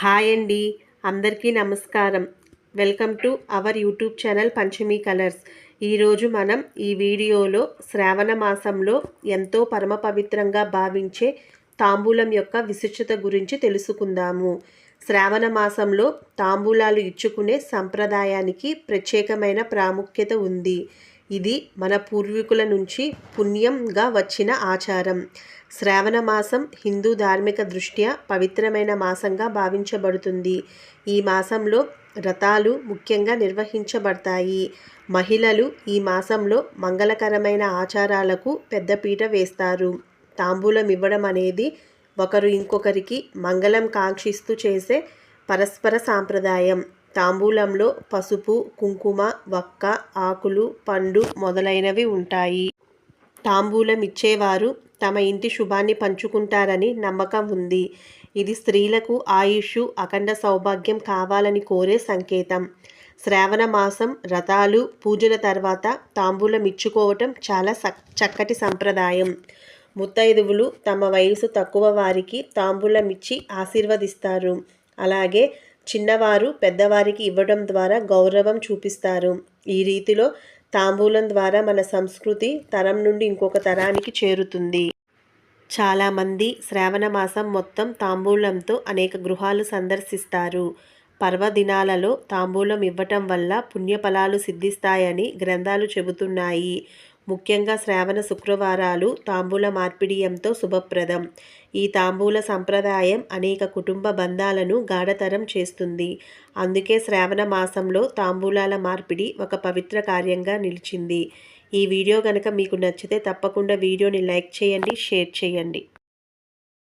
Hi అండి. అందరికీ నమస్కారం. Welcome to our YouTube channel Panchami colours. ఈరోజు మనం ఈ వీడియోలో శ్రావణ మాసంలో ఎంతో పరమ పవిత్రంగా భావించే తాంబూలం యొక్క విశిష్టత గురించి తెలుసుకుందాము. శ్రావణ మాసంలో తాంబూలాలు ఇచ్చుకునే సంప్రదాయానికి ప్రత్యేకమైన ప్రాముఖ్యత ఉంది. ఇది మన పూర్వీకుల నుంచి పుణ్యంగా వచ్చిన ఆచారం. శ్రావణ మాసం హిందూ ధార్మిక దృష్ట్యా పవిత్రమైన మాసంగా భావించబడుతుంది. ఈ మాసంలో వ్రతాలు ముఖ్యంగా నిర్వహించబడతాయి. మహిళలు ఈ మాసంలో మంగళకరమైన ఆచారాలకు పెద్దపీట వేస్తారు. తాంబూలం ఇవ్వడం అనేది ఒకరు ఇంకొకరికి మంగళం కాంక్షిస్తూ చేసే పరస్పర సాంప్రదాయం. తాంబూలంలో పసుపు కుంకుమ వక్క ఆకులు పండు మొదలైనవి ఉంటాయి. తాంబూలం ఇచ్చేవారు తమ ఇంటి శుభాన్ని పంచుకుంటారని నమ్మకం ఉంది. ఇది స్త్రీలకు ఆయుష్ అఖండ సౌభాగ్యం కావాలని కోరే సంకేతం. శ్రావణ మాసం రథాలు పూజల తర్వాత తాంబూలం ఇచ్చుకోవటం చాలా చక్కటి సంప్రదాయం. ముత్తైదువులు తమ వయసు తక్కువ వారికి తాంబూలం ఇచ్చి ఆశీర్వదిస్తారు. అలాగే చిన్నవారు పెద్దవారికి ఇవ్వడం ద్వారా గౌరవం చూపిస్తారు. ఈ రీతిలో తాంబూలం ద్వారా మన సంస్కృతి తరం నుండి ఇంకొక తరానికి చేరుతుంది. చాలామంది శ్రావణ మాసం మొత్తం తాంబూలంతో అనేక గృహాలు సందర్శిస్తారు. పర్వదినాలలో తాంబూలం ఇవ్వటం వల్ల పుణ్యఫలాలు సిద్ధిస్తాయని గ్రంథాలు చెబుతున్నాయి. ముఖ్యంగా శ్రావణ శుక్రవారాలు తాంబూల మార్పిడియంతో శుభప్రదం. ఈ తాంబూల సంప్రదాయం అనేక కుటుంబ బంధాలను గాఢతరం చేస్తుంది. అందుకే శ్రావణ మాసంలో తాంబూలాల మార్పిడి ఒక పవిత్ర కార్యంగా నిలిచింది. ఈ వీడియో కనుక మీకు నచ్చితే తప్పకుండా వీడియోని లైక్ చేయండి షేర్ చేయండి.